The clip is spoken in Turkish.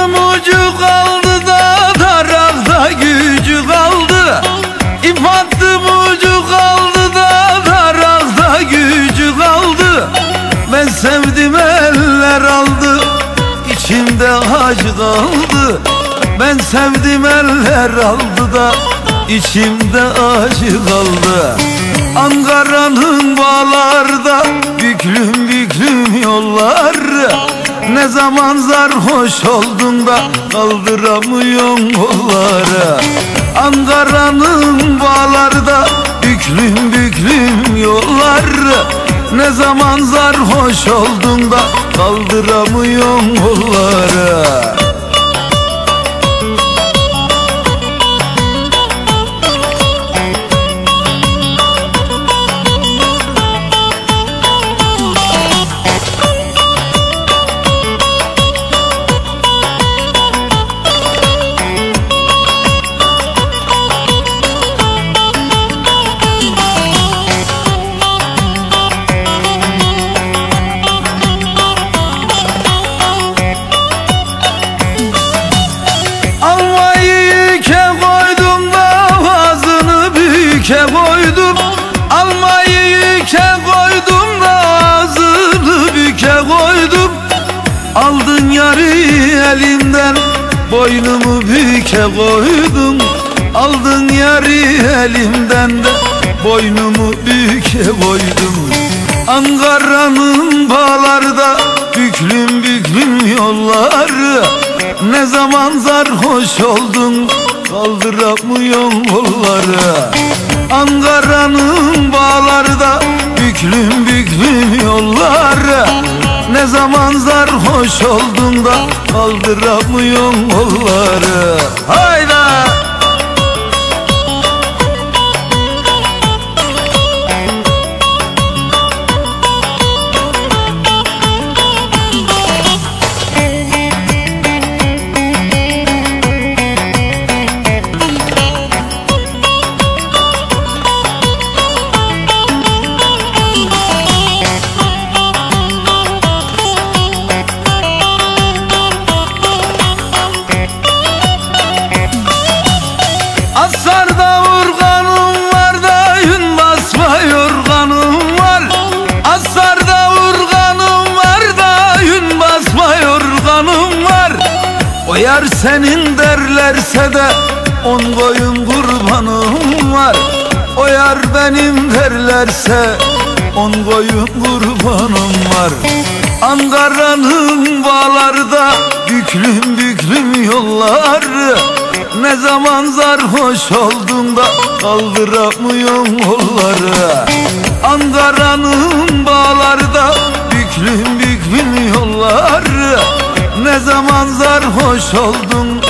Attım ucu kaldı da tarakta gücü kaldı. İp attım ucu kaldı da tarakta gücü kaldı. Ben sevdim eller aldı içimde acı kaldı. Ben sevdim eller aldı da içimde acı kaldı. Ankara'nın bağlarda büklüm büklüm yollar Ne zaman zarhoş oldun da kaldıramıyorsun kolları Ankara'nın bağlarda büklüm büklüm yollar Ne zaman zarhoş oldun da kaldıramıyorsun kolları Yüke koydum da ağzını büke koydum. Aldın yarı elimden boynumu büke koydum. Aldın yarı elimden de boynumu büke koydum. Ankara'nın bağlarda büklüm büklüm yolları. Ne zaman zarhoş oldun kaldıramıyorsun kolları Ankara'nın oldun da kaldıramıyorsun kolları Hayda! Yar senin derlerse de on koyun kurbanım var. O yar benim derlerse on koyun kurbanım var. Ankara'nın bağlarda büklüm büklüm yollar Ne zaman zarhoş oldun da kaldıramıyorsun kolları Ankara'nın bağlarda büklüm büklüm yollar Ne zaman zarhoş oldun? kaldıramıyorsun